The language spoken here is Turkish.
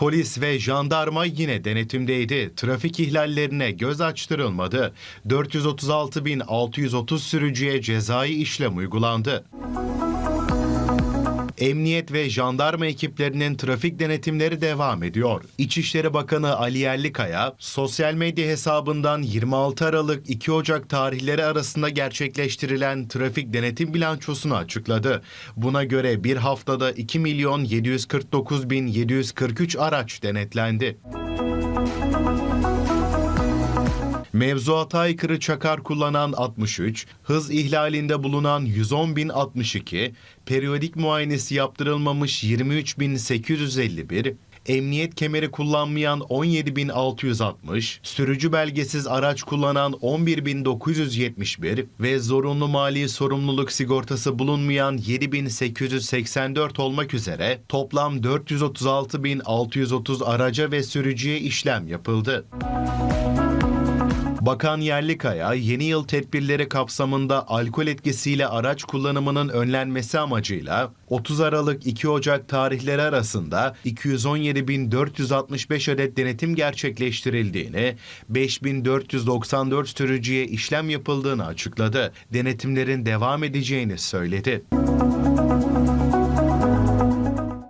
Polis ve jandarma yine denetimdeydi. Trafik ihlallerine göz açtırılmadı. 436.630 sürücüye cezai işlem uygulandı. Emniyet ve jandarma ekiplerinin trafik denetimleri devam ediyor. İçişleri Bakanı Ali Yerlikaya, sosyal medya hesabından 26 Aralık 2 Ocak tarihleri arasında gerçekleştirilen trafik denetim bilançosunu açıkladı. Buna göre bir haftada 2 milyon 749 bin 743 araç denetlendi. Mevzuata aykırı çakar kullanan 63, hız ihlalinde bulunan 110.062, periyodik muayenesi yaptırılmamış 23.851, emniyet kemeri kullanmayan 17.660, sürücü belgesiz araç kullanan 11.971 ve zorunlu mali sorumluluk sigortası bulunmayan 7.884 olmak üzere toplam 436.630 araca ve sürücüye işlem yapıldı. Bakan Yerlikaya, yeni yıl tedbirleri kapsamında alkol etkisiyle araç kullanımının önlenmesi amacıyla 30 Aralık 2 Ocak tarihleri arasında 217.465 adet denetim gerçekleştirildiğini, 5.494 sürücüye işlem yapıldığını açıkladı. Denetimlerin devam edeceğini söyledi.